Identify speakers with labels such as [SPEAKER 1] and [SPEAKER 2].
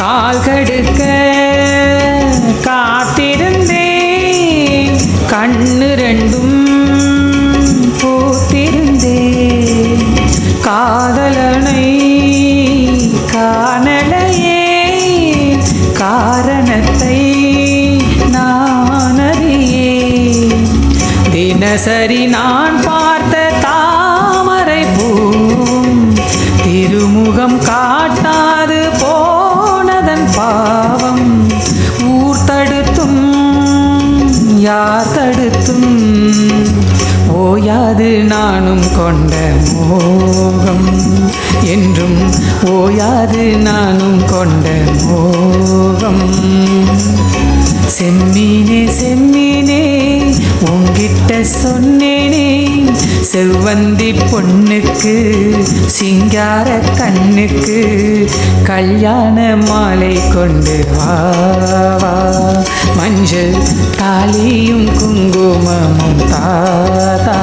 [SPEAKER 1] கால் கடுக்க காத்திருந்தேன். கண்ணு ரெண்டும் பூத்திருந்தேன். காதலனை காணலையே. காரணத்தை நான் அறியே தினசரி நான் பார்த்த யார் தடுத்தும் ஓயாது நானும் கொண்ட மோகம். என்றும் ஓயாது நானும் கொண்ட மோகம். செம்மீனே செம்மீனே உங்கிட்ட சொன்னேனே. செவ்வந்தி பொண்ணுக்கு சிங்கார கண்ணுக்கு கல்யாண மாலை கொண்டு வா வா. மஞ்சள் தாலியும் குங்குமமும் தாத்தா.